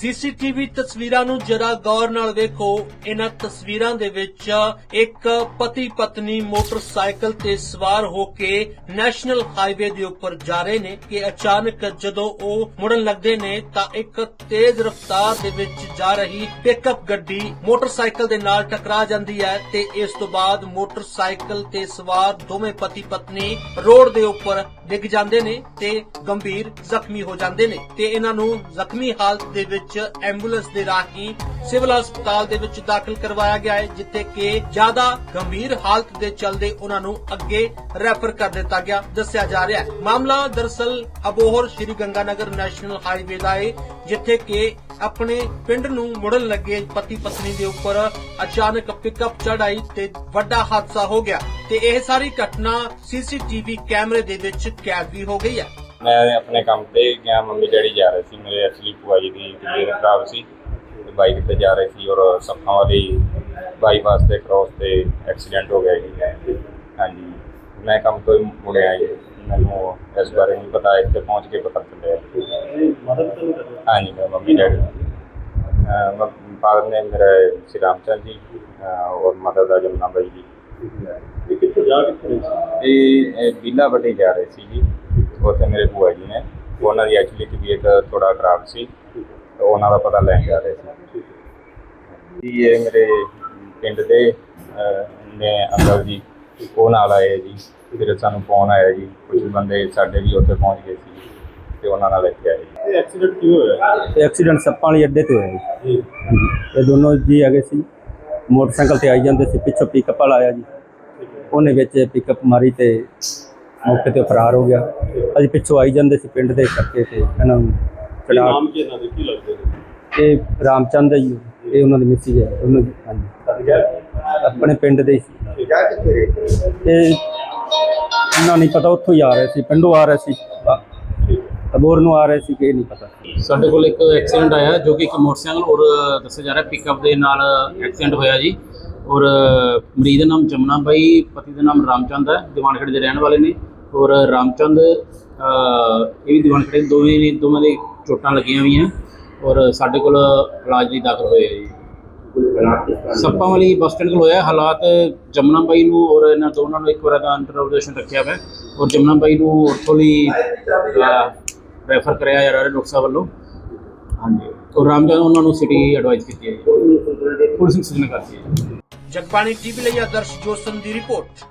CCTV ਤਸਵੀਰਾਂ ਨੂੰ ਜਰਾ ਗੌਰ ਨਾਲ ਵੇਖੋ। ਇਹਨਾਂ ਤਸਵੀਰਾਂ ਦੇ ਵਿੱਚ ਇੱਕ ਪਤੀ ਪਤਨੀ ਮੋਟਰਸਾਈਕਲ ਤੇ ਸਵਾਰ ਹੋ ਕੇ ਨੈਸ਼ਨਲ ਹਾਈਵੇ ਦੇ ਉੱਪਰ ਜਾ ਰਹੇ ਨੇ ਕਿ ਅਚਾਨਕ ਜਦੋਂ ਉਹ ਮੁੜਨ ਲੱਗਦੇ ਨੇ ਤਾਂ ਇੱਕ ਤੇਜ਼ ਰਫ਼ਤਾਰ ਦੇ ਵਿੱਚ ਜਾ ਰਹੀ ਪਿਕਅਪ ਗੱਡੀ ਮੋਟਰਸਾਈਕਲ ਦੇ ਨਾਲ ਟਕਰਾ ਜਾਂਦੀ ਹੈ ਤੇ ਇਸ ਤੋਂ ਬਾਅਦ ਮੋਟਰਸਾਈਕਲ ਤੇ ਸਵਾਰ ਦੋਵੇਂ ਪਤੀ ਪਤਨੀ ਰੋਡ ਦੇ ਉੱਪਰ ਡਿੱਗ ਜਾਂਦੇ ਨੇ ਤੇ ਗੰਭੀਰ ਜ਼ਖਮੀ ਹੋ ਜਾਂਦੇ ਨੇ ਤੇ ਇਹਨਾਂ ਨੂੰ ਜ਼ਖਮੀ ਹਾਲਤ ਦੇ ਵਿੱਚ ਐਂਬੂਲੈਂਸ ਦੇ ਰਾਹੀਂ ਸਿਵਲ ਹਸਪਤਾਲ ਦੇ ਵਿੱਚ ਦਾਖਲ ਕਰਵਾਇਆ ਗਿਆ ਹੈ, ਜਿੱਥੇ ਕਿ ਜ਼ਿਆਦਾ ਗੰਭੀਰ ਹਾਲਤ ਦੇ ਚਲਦੇ ਉਹਨਾਂ ਨੂੰ ਅੱਗੇ ਰੈਫਰ ਕਰ ਦਿੱਤਾ ਗਿਆ, ਦੱਸਿਆ ਜਾ ਰਿਹਾ ਹੈ। ਮਾਮਲਾ ਦਰਸਲ ਅਬੋਹਰ ਸ਼੍ਰੀ ਗੰਗਾਨਗਰ ਨੈਸ਼ਨਲ ਹਾਈਵੇ ਦਾ ਹੈ, ਜਿੱਥੇ ਕਿ ਆਪਣੇ ਪਿੰਡ ਨੂੰ ਮੁੜਨ ਲੱਗੇ ਪਤੀ ਪਤਨੀ ਦੇ ਉੱਪਰ ਅਚਾਨਕ ਪਿਕਅਪ ਚੜਾਈ ਤੇ ਵੱਡਾ ਹਾਦਸਾ ਹੋ ਗਿਆ ਤੇ ਇਹ ਸਾਰੀ ਘਟਨਾ ਸੀਸੀਟੀਵੀ ਕੈਮਰੇ ਦੇ ਵਿੱਚ ਕੈਦ ਵੀ ਹੋ ਗਈ ਹੈ। ਮੈਂ ਆਪਣੇ ਕੰਮ ਤੇ ਗਿਆ ਮੰਮੀ ਡੈਡੀ ਜਾ ਰਹੇ ਸੀ ਮੇਰੇ ਐਕਚੁਅਲੀ ਭੂਆ ਜੀ ਦੀ ਤਬੀਅਤ ਖਰਾਬ ਸੀ ਤੇ ਬਾਈਕ ਤੇ ਜਾ ਰਹੇ ਸੀ ਔਰ ਸੱਪਾਂ ਵਾਲੀ ਬਾਈਪਾਸ ਤੇ ਕ੍ਰੋਸ ਤੇ ਐਕਸੀਡੈਂਟ ਹੋ ਗਿਆ ਜੀ। ਹਾਂਜੀ ਮੈਂ ਕੰਮ ਤੋਂ ਹੀ ਮੁੜਿਆ ਜੀ। ਮੈਨੂੰ ਇਸ ਬਾਰੇ ਨਹੀਂ ਪਤਾ ਇੱਥੇ ਪਹੁੰਚ ਕੇ ਪਤਾ ਚੱਲਿਆ। ਹਾਂਜੀ ਮੈਂ ਮੰਮੀ ਡੈਡੀ ਫਾਦਰ ਨੇ ਮੇਰਾ ਸ਼੍ਰੀ ਰਾਮਚੰਦ ਜੀ ਔਰ ਮਦਰ ਦਾ ਜਮਨਾ ਬਾਈ ਜੀ। ਇਹ ਕਿੱਥੇ ਜਾ ਇਹ ਇਹ ਬੀਲਾ ਵੱਡੇ ਜਾ ਰਹੇ ਸੀ ਜੀ। ਉੱਥੇ ਮੇਰੇ ਭੂਆ ਜੀ ਨੇ ਉਹਨਾਂ ਦੀ ਐਕਚੁਅਲੀ ਤਬੀਅਤ ਥੋੜਾ ਖਰਾਬ ਸੀ ਤਾਂ ਉਹਨਾਂ ਦਾ ਪਤਾ ਲੈਣ ਜਾ ਰਹੇ ਸੀ। ਜੀ ਇਹ ਮੇਰੇ ਪਿੰਡ ਦੇ ਅਹ, ਨੇ ਅੰਕਲ ਜੀ ਉਹ ਨਾਲ ਆਏ ਜੀ ਫਿਰ ਸਾਨੂੰ ਫੋਨ ਆਇਆ ਜੀ ਕੁਝ ਬੰਦੇ ਸਾਡੇ ਵੀ ਉੱਥੇ ਪਹੁੰਚ ਗਏ ਸੀ ਤੇ ਉਹਨਾਂ ਨਾਲ ਇੱਥੇ ਆਏ ਜੀ। ਇਹ ਐਕਸੀਡੈਂਟ ਕਿਉਂ ਹੋਇਆ? ਇਹ ਐਕਸੀਡੈਂਟ ਸੱਪਾਂ ਵਾਲੀ ਅੱਡੇ ਤੇ ਹੋਇਆ ਜੀ। ਜੀ। ਇਹ ਦੋਨੋਂ ਜੀ ਹੈਗੇ ਸੀ ਮੋਟਰਸਾਈਕਲ ਤੇ ਆਈ ਜਾਂਦੇ ਸੀ ਪਿੱਛੋਂ ਪਿਕਅਪ ਵਾਲਾ ਆਇਆ ਜੀ। ਉਹਨੇ ਵਿੱਚ ਪਿਕਅਪ ਮਾਰੀ ਤੇ ਮੌਕੇ ਤੇ ਫਰਾਰ ਹੋ ਗਿਆ। ਅਸੀਂ ਪਿੱਛੋਂ ਆਈ ਜਾਂਦੇ ਸੀ ਪਿੰਡ ਦੇ ਕਰਕੇ ਤੇ ਇਹਨਾਂ ਨੂੰ ਚੜਾ ਨਾਮ ਕੀ ਇਹਨਾਂ ਦੇ? ਕੀ ਲੱਗਦੇ ਨੇ ਇਹ ਰਾਮਚੰਦ ਹੈ ਜੀ ਇਹ ਉਹਨਾਂ ਦੀ ਮਿੱਸੀ ਹੈ। ਉਹਨਾਂ ਦੀ ਹਾਂਜੀ। ਆਪਣੇ ਪਿੰਡ ਦੇ ਹੀ ਇਹ ਇਹਨਾਂ ਨਹੀਂ ਪਤਾ ਉੱਥੋਂ ਹੀ ਆ ਰਹੇ ਸੀ ਪਿੰਡੋਂ ਆ ਰਹੇ ਸੀ। ਅਬੋਰ ਨੂੰ ਆ ਰਹੇ ਸੀ ਕਿ ਇਹ ਨਹੀਂ ਪਤਾ। ਸਾਡੇ ਕੋਲ ਇੱਕ ਐਕਸੀਡੈਂਟ ਆਇਆ ਜੋ ਕਿ ਇੱਕ ਮੋਟਰਸਾਈਕਲ ਔਰ ਦੱਸਿਆ ਜਾ ਰਿਹਾ ਪਿਕਅਪ ਦੇ ਨਾਲ ਐਕਸੀਡੈਂਟ ਹੋਇਆ ਜੀ। ਔਰ ਮਰੀਜ਼ ਦਾ ਨਾਮ ਜਮਨਾ ਬਾਈ ਪਤੀ ਦਾ ਨਾਮ ਰਾਮਚੰਦ ਹੈ। ਦੀਵਾਨਖੇੜੇ ਦੇ ਰਹਿਣ ਵਾਲੇ ਨੇ। ਔਰ ਰਾਮਚੰਦ ਅਹ, ਇਹ ਵੀ ਦੀਵਾਨਖੇੜੇ ਦੇ ਦੋਵੇਂ ਨੇ ਦੋਵਾਂ ਦੇ ਚੋਟਾਂ ਲੱਗੀਆਂ ਹੋਈਆਂ ਔਰ ਸਾਡੇ ਕੋਲ ਇਲਾਜ ਲਈ ਦਾਖਲ ਹੋਏ ਆ ਜੀ। ਸੱਪਾਂ ਵਾਲੀ ਬੱਸ ਸਟੈਂਡ ਕੋਲ ਹੋਇਆ ਹਾਲਾਤ ਜਮਨਾ ਬਾਈ ਨੂੰ ਔਰ ਇਹਨਾਂ ਦੋਨਾਂ ਨੂੰ ਇੱਕ ਵਾਰ ਦਾ ਅੰਡਰ ਆਬਜ਼ਰਵੇਸ਼ਨ ਰੱਖਿਆ ਹੋਇਆ ਔਰ ਜਮਨਾ ਬਾਈ ਨੂੰ ਉੱਥੋਂ ਲਈ ਰੈਫਰ ਕਰਿਆ ਜਾ ਰਿਹਾ ਡਾਕਟਰ ਸਾਹਿਬ ਵੱਲੋਂ। ਹਾਂਜੀ ਔਰ ਰਾਮਚੰਦ ਉਹਨਾਂ ਨੂੰ ਸਿਟੀ ਐਡਵਾਈਸ ਕੀਤੀ ਹੈ ਜੀ। ਪੁਲਿਸ ਨੂੰ ਸੂਚਨਾ ਕਰਤੀ ਹੈ ਜਗਬਾਣੀ ਟੀਵੀ ਲਈ ਆਦਰਸ਼ ਜੋਸਨ ਦੀ ਰਿਪੋਰਟ।